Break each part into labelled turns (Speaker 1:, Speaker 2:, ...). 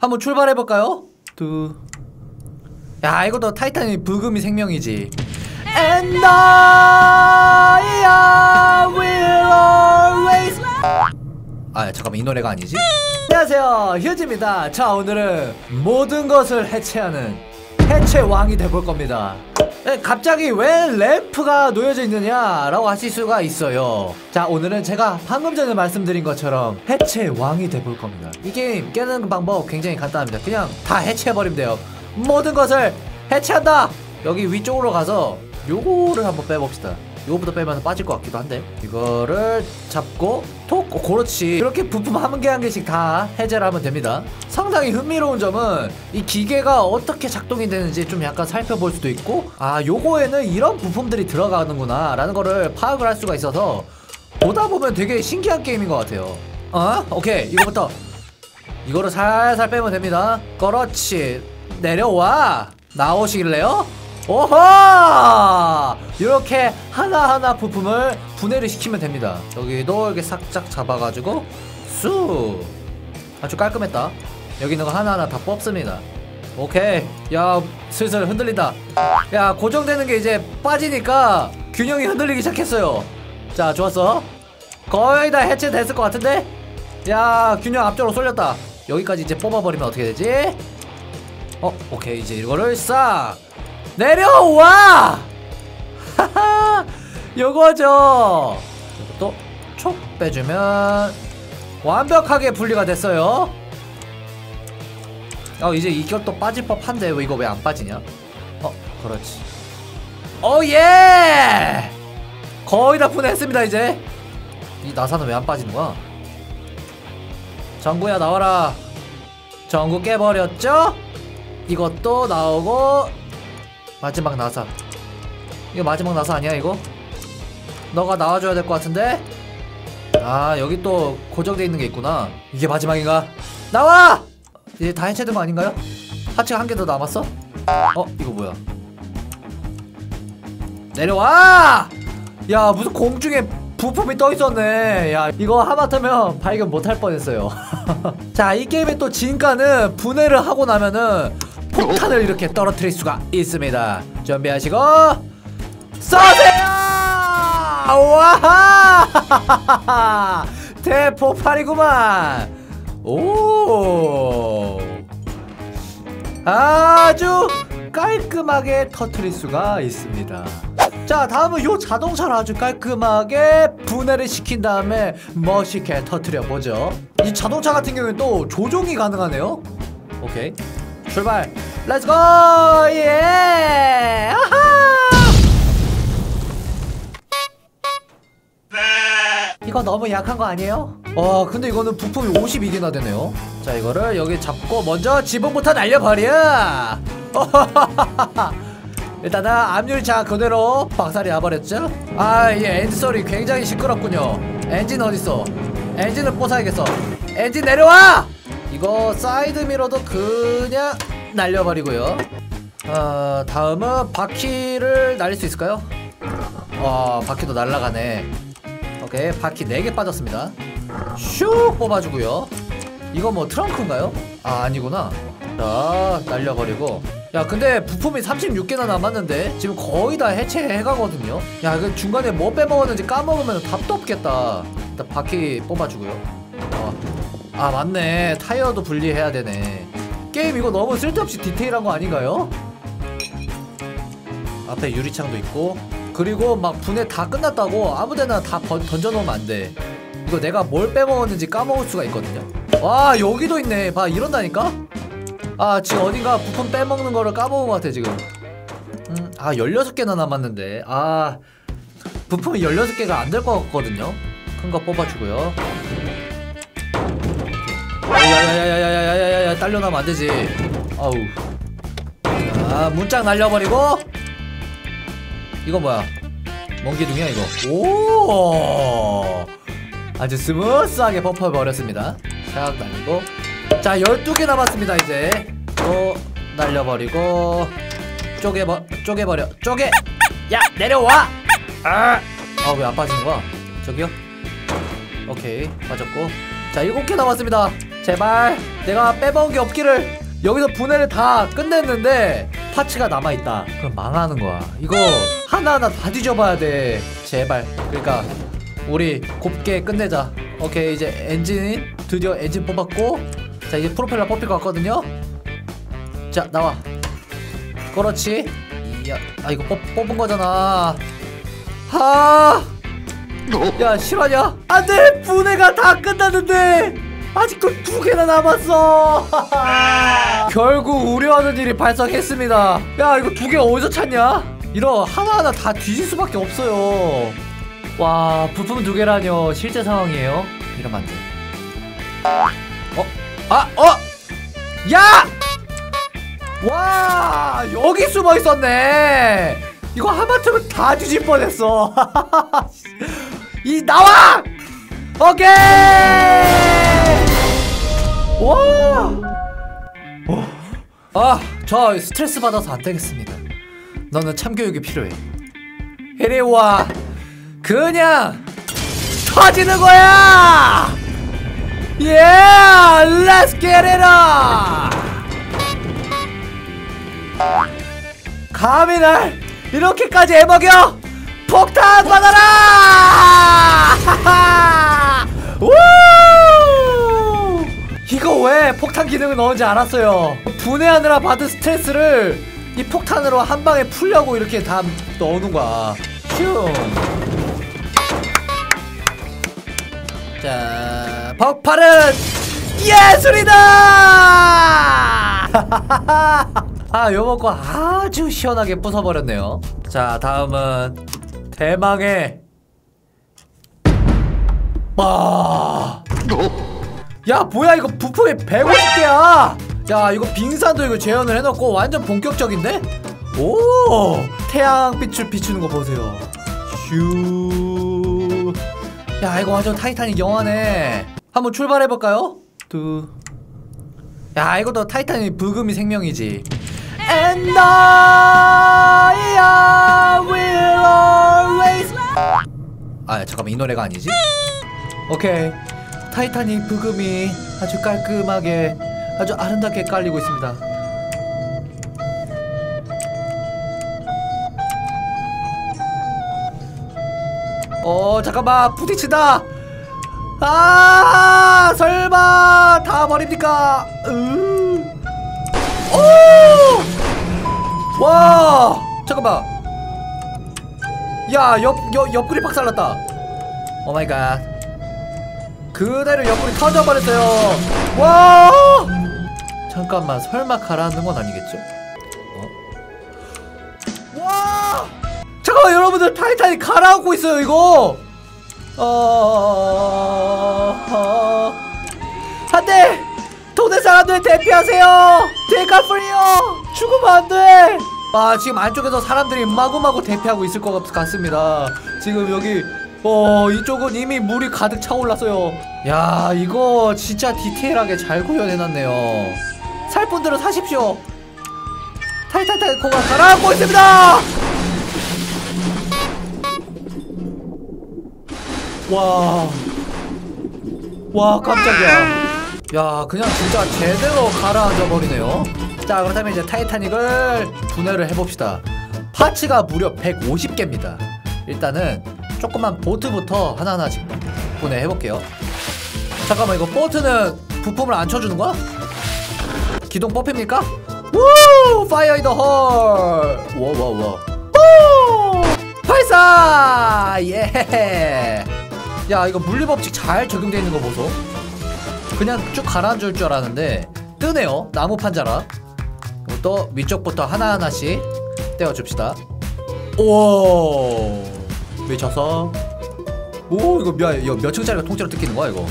Speaker 1: 한번 출발해볼까요? 두. 야 이것도 타이탄이 부금이 생명이지 And I will always 아 잠깐만 이 노래가 아니지? 안녕하세요 휴지입니다 자 오늘은 모든 것을 해체하는 해체왕이 돼볼 겁니다 네, 갑자기 왜 램프가 놓여져 있느냐 라고 하실 수가 있어요. 자 오늘은 제가 방금 전에 말씀드린 것처럼 해체 왕이 돼볼 겁니다. 이 게임 깨는 방법 굉장히 간단합니다. 그냥 다 해체해버리면 돼요. 모든 것을 해체한다! 여기 위쪽으로 가서 요거를 한번 빼봅시다 요거부터 빼면 빠질 것 같기도 한데. 이거를 잡고 톡! 어, 그렇지. 이렇게 부품 한 개 한 개씩 다 해제를 하면 됩니다. 상당히 흥미로운 점은 이 기계가 어떻게 작동이 되는지 좀 약간 살펴볼 수도 있고 아 요거에는 이런 부품들이 들어가는구나 라는 거를 파악을 할 수가 있어서 보다 보면 되게 신기한 게임인 것 같아요. 어? 오케이. 이거부터. 이거를 살살 빼면 됩니다. 그렇지. 내려와. 나오시길래요? 오호! 이렇게 하나하나 부품을 분해를 시키면 됩니다. 여기도 이렇게 살짝 잡아가지고 쑥 아주 깔끔했다. 여기 있는 거 하나하나 다 뽑습니다. 오케이. 야, 슬슬 흔들린다. 야, 고정되는 게 이제 빠지니까 균형이 흔들리기 시작했어요. 자, 좋았어. 거의 다 해체됐을 것 같은데? 야, 균형 앞쪽으로 쏠렸다. 여기까지 이제 뽑아버리면 어떻게 되지? 어, 오케이. 이제 이거를 싹 내려와! 요거죠! 이것도 촉 빼주면 완벽하게 분리가 됐어요. 어, 이제 이것도 빠질 법한데 왜 이거 왜 안 빠지냐? 어, 그렇지. 오 예! 거의 다 분해했습니다 이제. 이 나사는 왜 안 빠지는 거야? 정구야 나와라. 정구 깨버렸죠? 이것도 나오고 마지막 나사 이거 마지막 나사 아니야 이거? 너가 나와줘야 될 것 같은데? 아 여기 또 고정돼 있는 게 있구나 이게 마지막인가? 나와! 이제 다 해체된 거 아닌가요? 하체가 한 개 더 남았어? 어 이거 뭐야 내려와! 야 무슨 공중에 부품이 떠 있었네. 야, 이거 하마터면 발견 못할 뻔했어요. 자, 이 게임의 또 진가는 분해를 하고 나면은 폭탄을 이렇게 떨어뜨릴 수가 있습니다. 준비하시고 쏘세요! 와! 대폭발이구만. 오! 아주 깔끔하게 터트릴 수가 있습니다. 자 다음은 요 자동차를 아주 깔끔하게 분해를 시킨 다음에 멋있게 터트려 보죠 이 자동차 같은 경우는 또 조종이 가능하네요 오케이 출발. 렛츠고 예 이거 너무 약한 거 아니에요? 와 근데 이거는 부품이 52개나 되네요. 자 이거를 여기 잡고 먼저 지붕부터 날려버려. 일단은 압률차 그대로 박살이 나버렸죠? 아이 엔진 소리 굉장히 시끄럽군요. 엔진 어딨어? 엔진을 뽀사야겠어. 엔진 내려와 이거 사이드 미러도 그냥 날려버리고요. 어, 다음은 바퀴를 날릴 수 있을까요? 와 바퀴도 날라가네. 오케이 바퀴 4개 빠졌습니다. 슉 뽑아주고요. 이거 뭐 트렁크인가요? 아 아니구나. 자 날려버리고. 야 근데 부품이 36개나 남았는데 지금 거의 다 해체해가거든요. 야그 중간에 뭐 빼먹었는지 까먹으면 답도 없겠다. 일단 바퀴 뽑아주고요. 어. 아 맞네. 타이어도 분리해야 되네. 게임 이거 너무 쓸데없이 디테일한 거 아닌가요? 앞에 유리창도 있고. 그리고 막 분해 다 끝났다고 아무데나 다 번, 던져놓으면 안돼. 이거 내가 뭘 빼먹었는지 까먹을 수가 있거든요. 와 여기도 있네. 봐 이런다니까? 아 지금 어딘가 부품 빼먹는 거를 까먹은 것 같아 지금. 음, 아 16개나 남았는데. 아 부품이 16개가 안 될 것 같거든요. 큰 거 뽑아주고요 야야야야야야야야야 딸려나면 안 되지 아우 자 문짝 날려버리고 이거 뭐야 뭔 기둥이야 이거 오 아주 스무스하게 퍼퍼 버렸습니다 싹 날리고 자 12개 남았습니다 이제 또 날려버리고 쪼개버 쪼개버려 쪼개 야 내려와 아왜 안 빠지는 거야 저기요 오케이 빠졌고 자 7개 남았습니다 제발 내가 빼먹은 게 없기를. 여기서 분해를 다 끝냈는데 파츠가 남아있다. 그럼 망하는 거야. 이거 하나하나 다 뒤져봐야 돼. 제발. 그러니까 우리 곱게 끝내자. 오케이 이제 엔진 드디어 엔진 뽑았고. 자 이제 프로펠러 뽑힐 것 같거든요. 자 나와. 그렇지. 이야 아 이거 뽑, 뽑은 거잖아. 하! 야 실화냐? 안돼! 분해가 다 끝났는데 아직도 두 개나 남았어 결국 우려하는 일이 발생했습니다 야 이거 두 개 어디서 찾냐? 이러 하나하나 다 뒤질 수밖에 없어요 와 부품 두 개라뇨 실제 상황이에요 이러면 안돼 어? 아! 어! 야! 와 여기 숨어 있었네 이거 하마터면 다 뒤질 뻔했어 이 나와 오케이! 와 아 저 스트레스 받아서 안 되겠습니다. 너는 참교육이 필요해. 이리 와! 그냥 터지는 거야! 예 렛츠 겟잇 업! 감히 날 이렇게까지 애먹여! 폭탄 받아라 우 이거 왜 폭탄 기능을 넣은지 알았어요. 분해하느라 받은 스트레스를 이 폭탄으로 한 방에 풀려고 이렇게 다 넣어놓은 거야. 슝. 자 폭발은 예술이다! 아 요먹고 아주 시원하게 부숴버렸네요. 자 다음은 대망의 와. 야 뭐야 이거 부품이 150개야 야 이거 빙산도 이거 재현을 해놓고 완전 본격적인데? 오 태양빛을 비추는 거 보세요 슈. 야 이거 완전 타이타닉 영화네 한번 출발해볼까요? 두. 야 이것도 타이타닉 부금이 생명이지 And I will always 아 잠깐만 이 노래가 아니지? 오케이. 타이타닉 부금이 아주 깔끔하게 아주 아름답게 깔리고 있습니다. 어 잠깐만. 부딪힌다. 아 설마 다 버립니까? 으. 오! 와 잠깐만. 야 옆 옆 옆구리 박살났다. 오마이갓 그대로 옆구리 터져버렸어요. 와! 잠깐만 설마 가라앉는 건 아니겠죠? 어? 와! 잠깐만 여러분들 타이타닉 가라앉고 있어요 이거! 어... 어... 안돼! 돈의 사람들 대피하세요! 데카프리오 죽으면 안돼! 아 지금 안쪽에서 사람들이 마구마구 대피하고 있을 것 같습니다. 지금 여기 어 이쪽은 이미 물이 가득 차올랐어요 야 이거 진짜 디테일하게 잘 구현해놨네요 살 분들은 사십시오 타이타이타이코가 가라앉고 있습니다 와. 와, 깜짝이야. 야, 그냥 진짜 제대로 가라앉아 버리네요. 자, 그렇다면 이제 타이타닉을 분해를 해봅시다. 파츠가 무려 150개입니다. 일단은 조그만 보트부터 하나하나씩 분해해볼게요. 잠깐만, 이거 보트는 부품을 안 쳐주는 거야? 기동 뽑힙니까? 우! 파이어 인더 홀! 와, 와, 와. 오! 발사! 예! 야 이거 물리법칙 잘 적용되어 있는 거 보소 그냥 쭉 가라앉을 줄 알았는데 뜨네요 나무 판자라 이것도 위쪽부터 하나하나씩 떼어줍시다 오 미쳐서? 오 이거 몇, 이거 몇 층짜리가 통째로 뜯기는 거야 이거?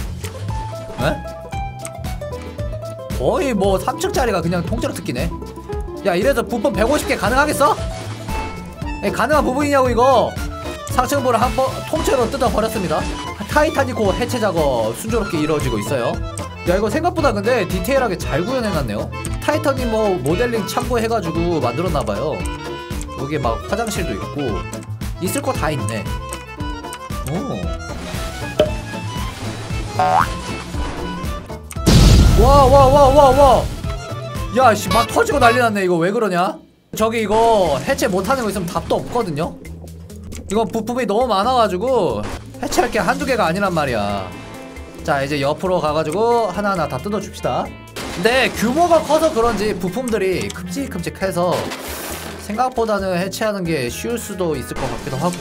Speaker 1: 에? 거의 뭐 3층짜리가 그냥 통째로 뜯기네. 야 이래서 부품 150개 가능하겠어? 에, 가능한 부분이냐고 이거? 상층부를 한 번 통째로 뜯어버렸습니다. 타이타니코 해체 작업 순조롭게 이루어지고 있어요. 야 이거 생각보다 근데 디테일하게 잘 구현해놨네요. 타이타닉 뭐 모델링 참고해가지고 만들었나봐요. 여기에 막 화장실도 있고 있을 거 다 있네. 오. 와 와 와 와와. 야씨 막 터지고 난리 났네. 이거 왜 그러냐? 저기 이거 해체 못하는 거 있으면 답도 없거든요? 이거 부품이 너무 많아가지고 해체할 게 한두 개가 아니란 말이야. 자 이제 옆으로 가가지고 하나하나 다 뜯어줍시다. 근데 규모가 커서 그런지 부품들이 큼직큼직해서 생각보다는 해체하는 게 쉬울 수도 있을 것 같기도 하고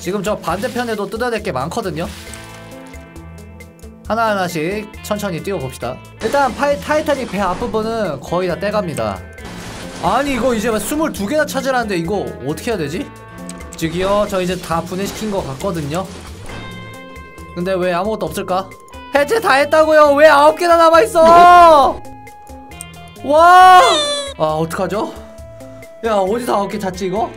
Speaker 1: 지금 저 반대편에도 뜯어야 될 게 많거든요 하나하나씩 천천히 뛰어봅시다 일단 파이, 타이타닉 배 앞부분은 거의 다 떼갑니다 아니 이거 이제 22개나 찾으라는데 이거 어떻게 해야 되지? 저기요 저 이제 다 분해시킨 것 같거든요 근데 왜 아무것도 없을까? 해체 다 했다고요 왜 9개나 남아있어 와! 아 어떡하죠? 야 어디서 9개 찾지 이거?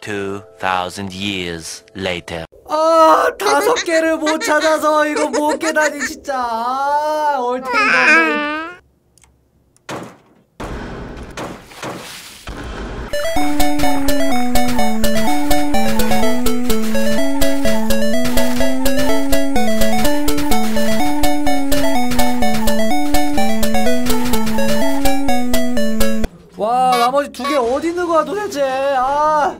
Speaker 2: Two thousand years later.
Speaker 1: 아 다섯 개를 못 찾아서 이거 못 깨다니 진짜 아 얼탱이가 없네 두 개 어디 있는 거야 도대체 아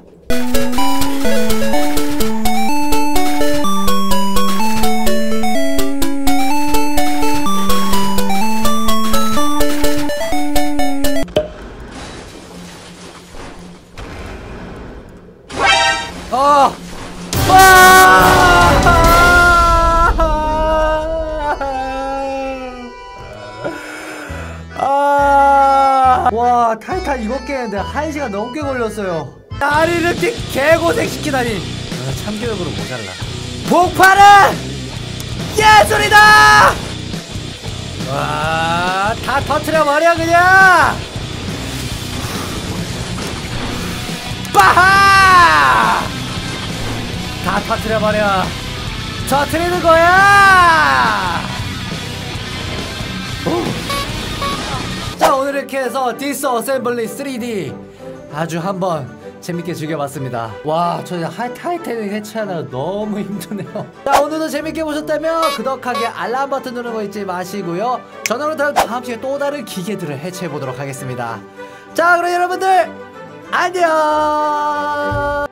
Speaker 1: 아! 아! 와, 타이탄 이거 깨는데 한 시간 넘게 걸렸어요. 나를 이렇게 개고생 시키다니. 아, 참교육으로 모자라. 폭발은 예술이다! 와, 다 터트려 버려 그냥. 빠하! 다 터트려 버려. 터트리는 거야. 이렇게 해서 디스 어셈블리 3D 아주 한번 재밌게 즐겨봤습니다. 와저 하이 타이탄을 해체하느라 너무 힘드네요. 자 오늘도 재밌게 보셨다면 구독하기 알람 버튼 누르는 거 잊지 마시고요. 저는 그럼 다음 시간에 또 다른 기계들을 해체해보도록 하겠습니다. 자 그럼 여러분들 안녕